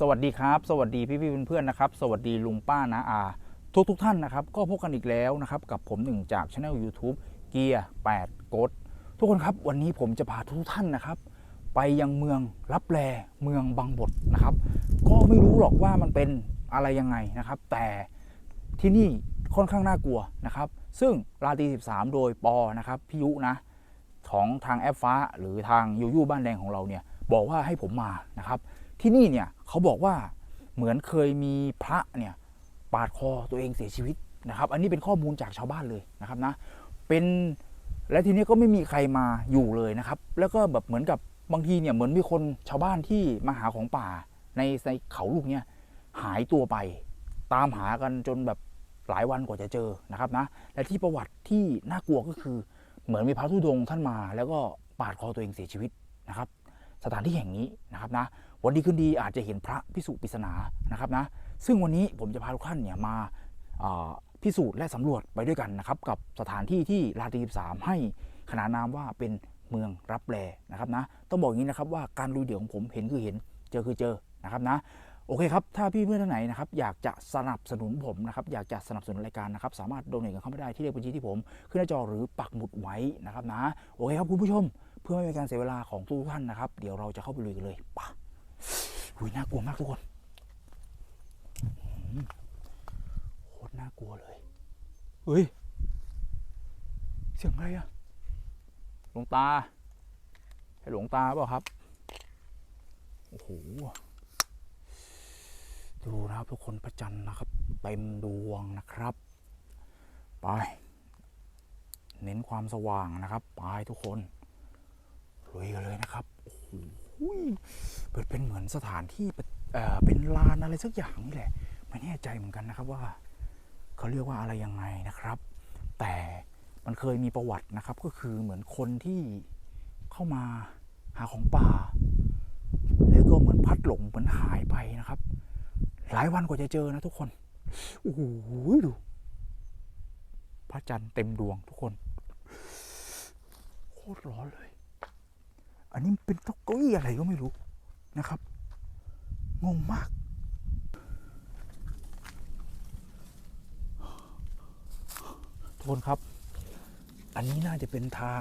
สวัสดีครับ สวัสดีพี่พี่เพื่อนๆนะครับ สวัสดีลุงป้านาอาทุกทุกท่านนะครับ ก็พบกันอีกแล้วนะครับ กับผมหนึ่งจากช anel YouTube เกียร์8กดทุกคนครับวันนี้ผมจะพาทุกท่านนะครับ ไปยังเมืองรับแลเมืองบางบดนะครับ ก็ไม่รู้หรอกว่ามันเป็นอะไรยังไงนะครับ แต่ที่นี่ค่อนข้างน่ากลัวนะครับ ซึ่งราตรี13 โดยปอนะครับพี่ยุนะของทางแอปฟ้าหรือทางยูยูบ้านแดงของเราเนี่ยบอกว่าให้ผมมานะครับ ที่นี่เนี่ยเขาบอกว่าเหมือนเคยมีพระเนี่ยปาดคอตัวเองเสียชีวิตนะครับ อันนี้เป็นข้อมูลจากชาวบ้านเลยนะครับนะเป็นและทีนี้ก็ไม่มีใครมาอยู่เลยนะครับ แล้วก็แบบเหมือนกับบางทีเนี่ยเหมือนมีคนชาวบ้านที่มาหาของป่าในในเขาลูกเนี่ยหายตัวไป ตามหากันจนแบบหลายวันกว่าจะเจอนะครับนะและที่ประวัติที่น่ากลัวก็คือ เหมือนมีพระธุดงค์ท่านมา แล้วก็ปาดคอตัวเองเสียชีวิตนะครับ สถานที่แห่งนี้นะครับนะ วันดีคืนดีอาจจะเห็นพระพิสุปริศนานะครับนะซึ่งวันนี้ผมจะพาทุกท่านเนี่ยมาพิสูจน์และสำรวจไปด้วยกันนะครับกับสถานที่ที่ราตรี13 ให้ขนานนามว่าเป็นเมืองรับแลนะครับนะต้องบอกอย่างนี้นะครับว่าการลุยเดี่ยวของผมเห็นคือเห็นเจอคือเจอนะครับนะโอเคครับ ถ้าพี่เพื่อนท่านไหนนะครับอยากจะสนับสนุนผมนะครับอยากจะสนับสนุนรายการนะครับสามารถโดเนทกันเข้ามาได้ที่เลขบัญชีที่ผม ขึ้นหน้าจอหรือปักหมุดไว้นะครับนะโอเคครับคุณผู้ชม เพื่อไม่เป็นการเสียเวลาของทุกท่านนะครับ เดี๋ยวเราจะเข้าไปลุยกันเลยปะ หุยน่ากลัวมากทุกคนโคตรน่ากลัวเลยเฮ้ย เสียงอะไรอะหลวงตาใช่หลวงตาเปล่าครับ โอ้โห ดูนะครับทุกคนพระจันนะครับ เต็มดวงนะครับ ไปเน้นความสว่างนะครับ ไปทุกคนลุยกันเลยนะครับ โอ้โห เปิดเป็นเหมือนสถานที่เป็นเอ่อเป็นลานอะไรสักอย่างนี่แหละไม่แน่ใจเหมือนกันนะครับว่าเขาเรียกว่าอะไรยังไงนะครับ แต่มันเคยมีประวัตินะครับก็คือเหมือนคนที่เข้ามาหาของป่า แล้วก็เหมือนพัดหลงเหมือนหายไปนะครับ หลายวันกว่าจะเจอนะทุกคนโอ้โหดูพระจันทร์เต็มดวงทุกคน โคตรร้อนเลย อันนี้เป็นเก้าอี้อะไรก็ไม่รู้นะครับ งงมาก ทุกคนครับ อันนี้น่าจะเป็นทาง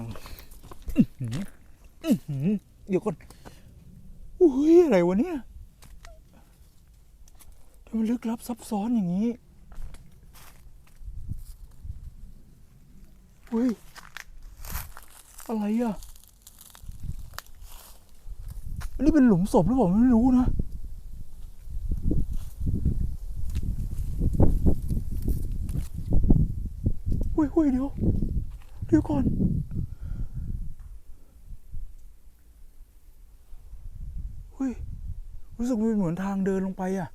เดี๋ยวก่อนอุ้ยอะไรวะเนี่ยทำไมลึกลับซับซ้อนอย่างนี้เฮ้ยอะไรอะ นนี้เป็นหลุมศพหรือเปล่าไม่รู้นะเฮ้ยเฮ้ยเดี๋ยว เดี๋ยวก่อน เฮ้ย รู้สึกมันเหมือนทางเดินลงไปอะ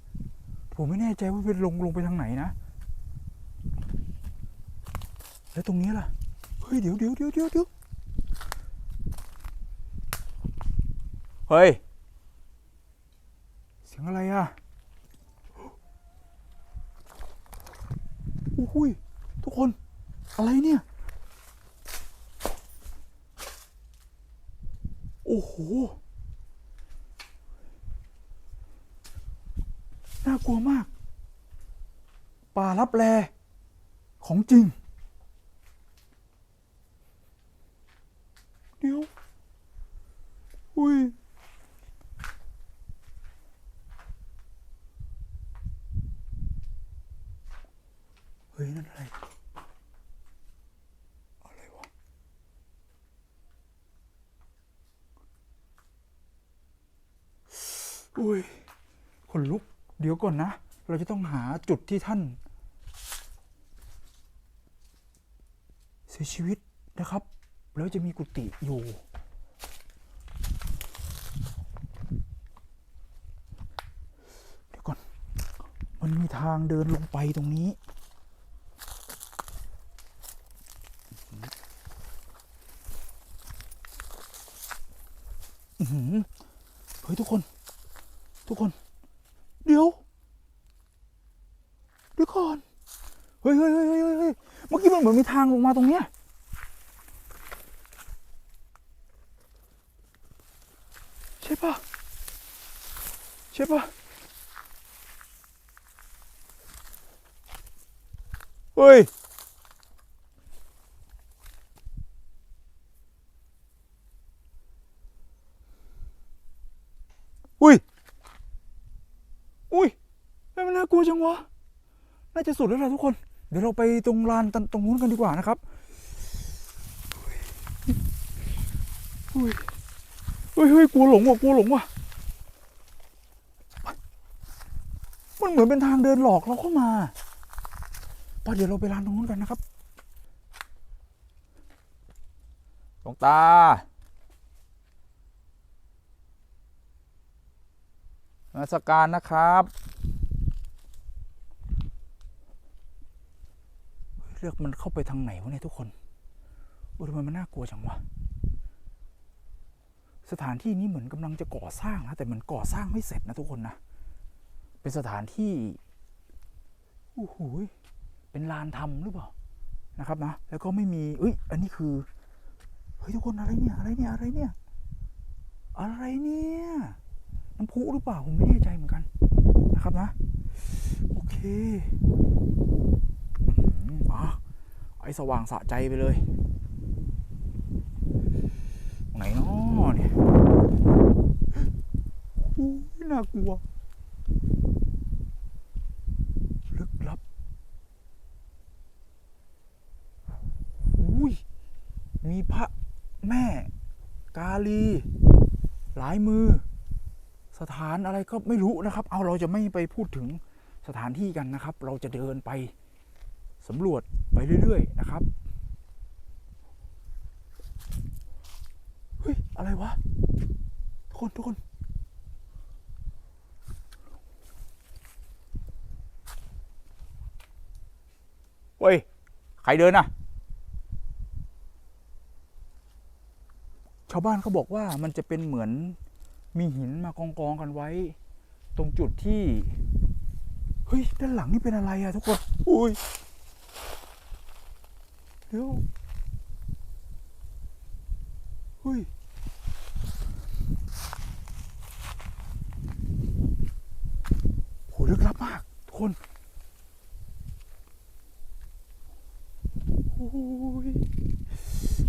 ผมไม่แน่ใจว่าเป็นลงลงไปทางไหนนะ แล้วตรงนี้ล่ะ เฮ้ย เดี๋ยวเดี๋ยวเดี๋ยวเดี๋ยว เฮ้ย เสียงอะไรอะโอ้โหยทุกคนอะไรเนี่ย โอ้โห น่ากลัวมาก ป่ารับแลของจริง เดี๋ยว อุ้ย เฮ้ย นั่นอะไร อะไรวะ อุ้ย คนลุก เดี๋ยว ก่อนนะ เราจะต้องหาจุดที่ท่าน เสียชีวิตนะครับ แล้วจะมีกุฏิอยู่เดี๋ยวก่อนมันมีทางเดินลงไปตรงนี้ ทางลงมาตรงเนี้ยใช่ปะใช่ปะเฮ้ยอุ้ย อุ้ยไม่น่ากลัวจังวะ น่าจะสุดแล้วล่ะทุกคน เดี๋ยวเราไปตรงลานตรงนู้นกันดีกว่านะครับอุ้ยเฮ้ยเฮ้ยกลัวหลงว่ะกลัวหลงว่ะมันเหมือนเป็นทางเดินหลอกเราเข้ามาไปเดี๋ยวเราไปลานตรงนู้นกันนะครับหลวงตานมาสการนะครับ เลือกมันเข้าไปทางไหนวะเนี่ยทุกคนโอ้ยทำไมมันน่ากลัวจังวะ สถานที่นี้เหมือนกำลังจะก่อสร้างนะแต่มันก่อสร้างไม่เสร็จนะทุกคนนะ เป็นสถานที่โอ้โหเป็นลานทำหรือเปล่านะครับนะ แล้วก็ไม่มีเอ้ย อันนี้คือ เฮ้ยทุกคนอะไรเนี่ย อะไรเนี่ย อะไรเนี่ย อะไรเนี่ย น้ำพุหรือเปล่า ผมไม่แน่ใจเหมือนกันนะครับนะ โอเค อื้อไอ้สว่างสะใจไปเลย ไหนนาะเนี่ยอู้ยน่ากลัว ลึกลับอุ้ย มีพระแม่ กาลี หลายมือ สถานอะไรก็ไม่รู้นะครับ เอาเราจะไม่ไปพูดถึงสถานที่กันนะครับ เราจะเดินไป สำรวจไปเรื่อยๆนะครับเฮ้ยอะไรวะ ทุกคนทุกคนเว้ย ใครเดินอะ ชาวบ้านเขาบอกว่ามันจะเป็นเหมือนมีหินมากองกองกันไว้ ตรงจุดที่ เฮ้ย ด้านหลังนี่เป็นอะไรอะทุกคน อุ้ย เดี๋ยวเฮ้ยโหลึกลับมากทุกคนโอ้ย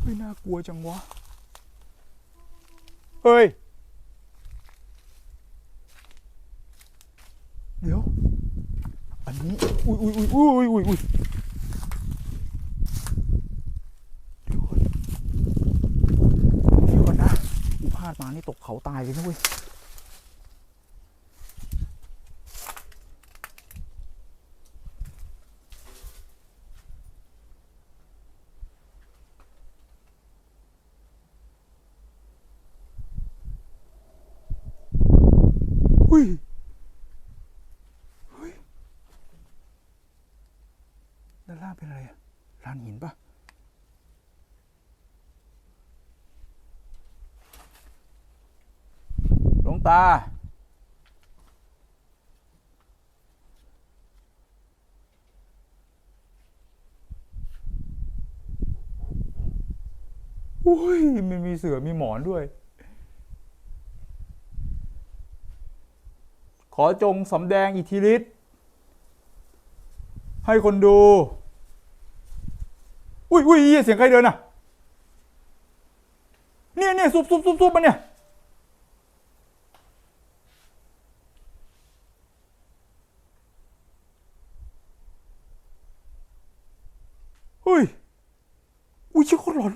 เฮ้ยน่ากลัวจังวะ เฮ้ย เดี๋ยว อันนี้ อุ้ยอุ้ยอุ้ยอุ้ยอุ้ยอุ้ยเดี๋ยวก่อนเดี๋ยวก่อนนะกูพลาดมานี่ตกเขาตายเลยนะเว้ยอุ้ย เฮ้ย ด้านล่างเป็นอะไรอะลานหินปะหลวง ตา อุ้ยมันมีเสือมีหมอนด้วย ขอจงสำแดงอิทธิฤทธิ์ให้คนดู อุ้ยอุ้ยยีเสียงใครเดินอะ เนี่ยเนี่ยซุบซุบซุบซุบมันเนี่ย เฮ้ย อุ้ย ชื่อคนหลอน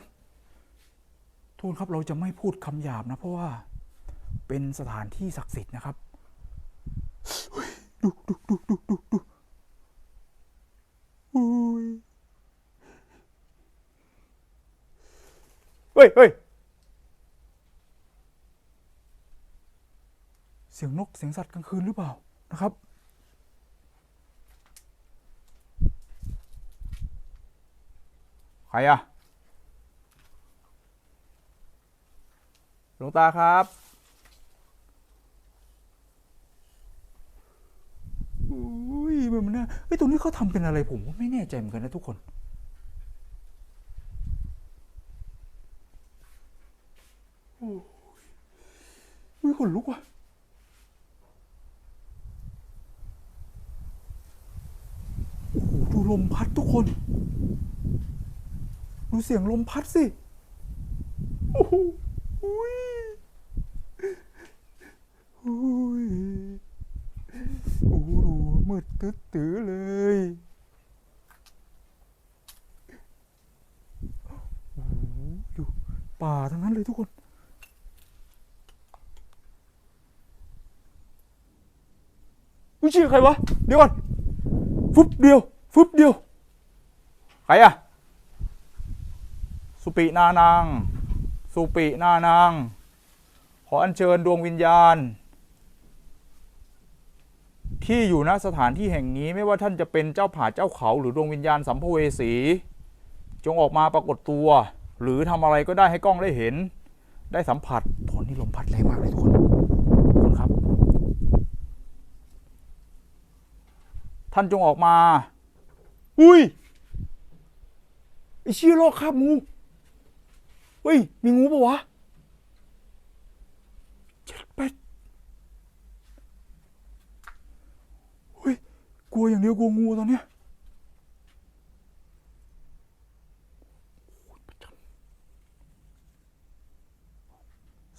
โทษครับเราจะไม่พูดคำหยาบนะ เพราะว่าเป็นสถานที่ศักดิ์สิทธิ์นะครับดูดูดูดูดูดูโอ้ยเฮ้ยเฮ้ยเสียงนกเสียงสัตว์กลางคืนหรือเปล่านะครับใครอะ หลวงตาครับ อุ้ยมันน่าเฮ้ยตรงนี้เขาทำเป็นอะไรผมก็ไม่แน่ใจเหมือนกันนะทุกคน โอ้ยอุ้ยขนลุกว่ะโอ้โหดูลมพัดทุกคน ดูเสียงลมพัดสิ โอ้โหอุ้ยอุ้ยโอ้โหดู มืดตึ๊ดตื้อเลย โอ้โหดูป่าทั้งนั้นเลยทุกคนมึงชื่อใครวะ เดี๋ยวก่อนฟึบเดียวฟึบเดียว ใครอะสุปินานาง สุปินานาง ขออัญเชิญดวงวิญญาณ ที่อยู่ณสถานที่แห่งนี้ไม่ว่าท่านจะเป็นเจ้าผาเจ้าเขาหรือดวงวิญญาณสัมภเวสี จงออกมาปรากฏตัว หรือทำอะไรก็ได้ให้กล้องได้เห็น ได้สัมผัสโทนนี่ลมพัดแรงมากเลยทุกคนทุกคนครับ ท่านจงออกมา อุ้ยไอเชี่ยลอกคาบงูเฮ้ยมีงูปะวะเจ็ดเป็ดเฮ้ย กลัวอย่างเดียวกลัวงูตอนเนี้ย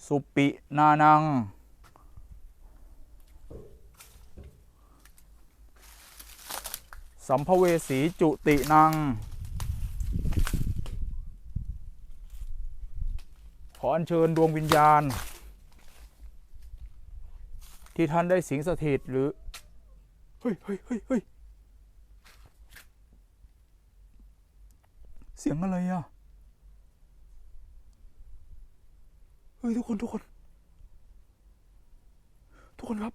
สุปินานัง สัมภเวสีจุตินัง ขออัญเชิญดวงวิญญาณ ที่ท่านได้สิงสถิตหรือ เฮ้ยเฮ้ยเฮ้ยเฮ้ยเสียงอะไรอะ เฮ้ย ทุกคนทุกคน ทุกคนครับ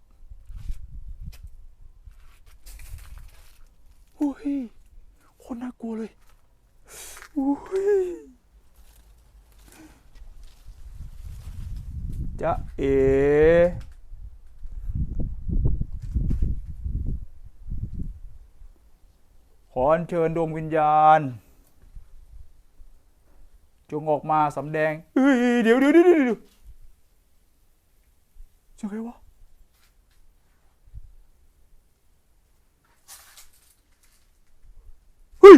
โอ้ยคนน่ากลัวเลยโอ้ยจะเอ ขออัญเชิญดวงวิญญาณ จงออกมาสำแดงเฮ้ยเดี๋ยวเดี๋ยวเดี๋ยวเดี๋ยวเสียงใครวะเฮ้ย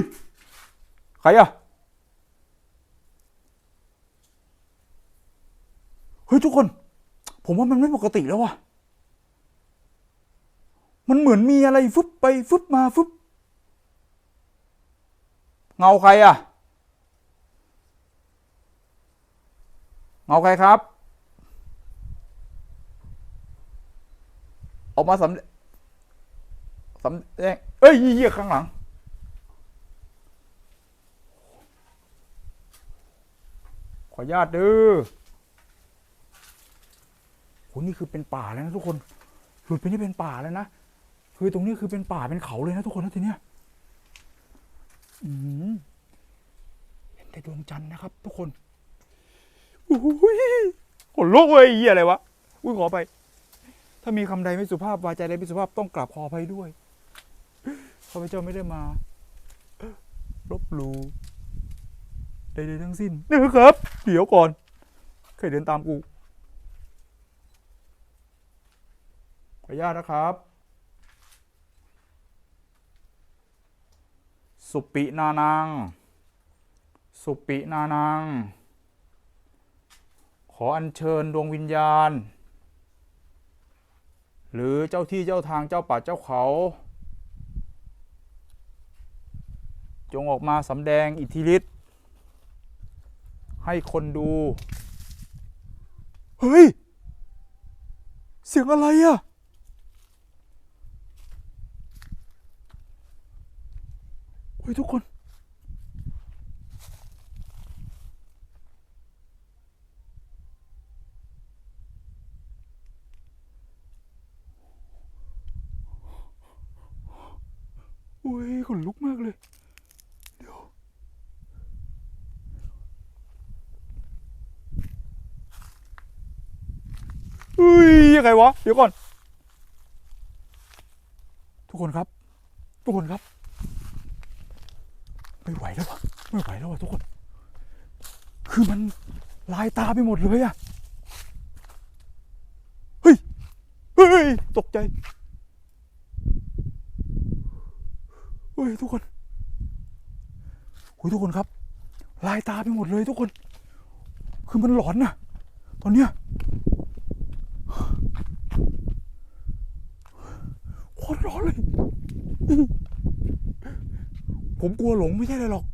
ใครอะเฮ้ยทุกคน ผมว่ามันไม่ปกติแล้วว่ะมันเหมือนมีอะไรฟึบไปฟึบมาฟึบ เงาใครอะเงาใครครับ ออกมาสำสำแดงเอ้ยเหี้ยข้างหลัง ขออนุญาตเด้อโหนี่คือเป็นป่าแล้วนะทุกคน หลุดไปนี่เป็นป่าแล้วนะ คือตรงนี้คือเป็นป่าเป็นเขาเลยนะทุกคนนะทีเนี้ย เห็นแต่ดวงจันทร์นะครับ ทุกคนอุ้ยขนลุกเลยไอ้เหี้ยอะไรวะ อุ้ยขอไป ถ้ามีคำใดไม่สุภาพวาจาใดไม่สุภาพต้องกราบขออภัยด้วยข้าพเจ้าไม่ได้มาลบหลู่ใดๆทั้งสิ้นนะครับ เดี๋ยวก่อนใครเดินตามกูขออนุญาตนะครับ สุปินานัง สุปินานัง ขออัญเชิญดวงวิญญาณ หรือเจ้าที่เจ้าทางเจ้าป่าเจ้าเขา จงออกมาสำแดงอิทธิฤทธิ์ให้คนดู เฮ้ย เสียงอะไรอะ เฮ้ยทุกคน โอ้ยขนลุกมากเลย เดี๋ยวเฮ้ยยังไงวะ เดี๋ยวก่อน ทุกคนครับ ทุกคนครับ ไม่ไหวแล้ววะไม่ไหวแล้ววะทุกคน คือมันลายตาไปหมดเลยอะเฮ้ย เฮ้ย ตกใจ เฮ้ย ทุกคนหุยทุกคนครับ ลายตาไปหมดเลยทุกคน คือมันหลอนนะตอนเนี้ยโคตรร้อนเลย ผมกลัวหลงไม่ใช่เลยหรอก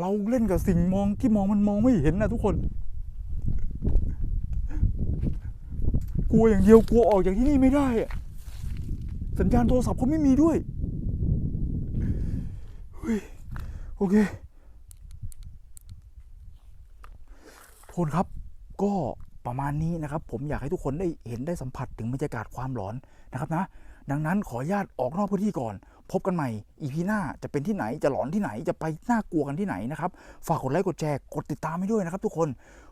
เราเล่นกับสิ่งมองที่มองมันมองไม่เห็นนะทุกคน กลัวอย่างเดียวกลัวออกจากที่นี่ไม่ได้อะสัญญาณโทรศัพท์เขาไม่มีด้วยโอเคทุกคนครับก็ประมาณนี้นะครับ ผมอยากให้ทุกคนได้เห็นได้สัมผัสถึงบรรยากาศความหลอนนะครับนะ ดังนั้นขออนุญาตออกนอกพื้นที่ก่อน พบกันใหม่อีพีหน้าจะเป็นที่ไหนจะหลอนที่ไหนจะไปน่ากลัวกันที่ไหนนะครับ ฝากกดไลค์กดแชร์กดติดตามให้ด้วยนะครับ ทุกคน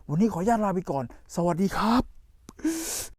วันนี้ขออนุญาตลาไปก่อน สวัสดีครับ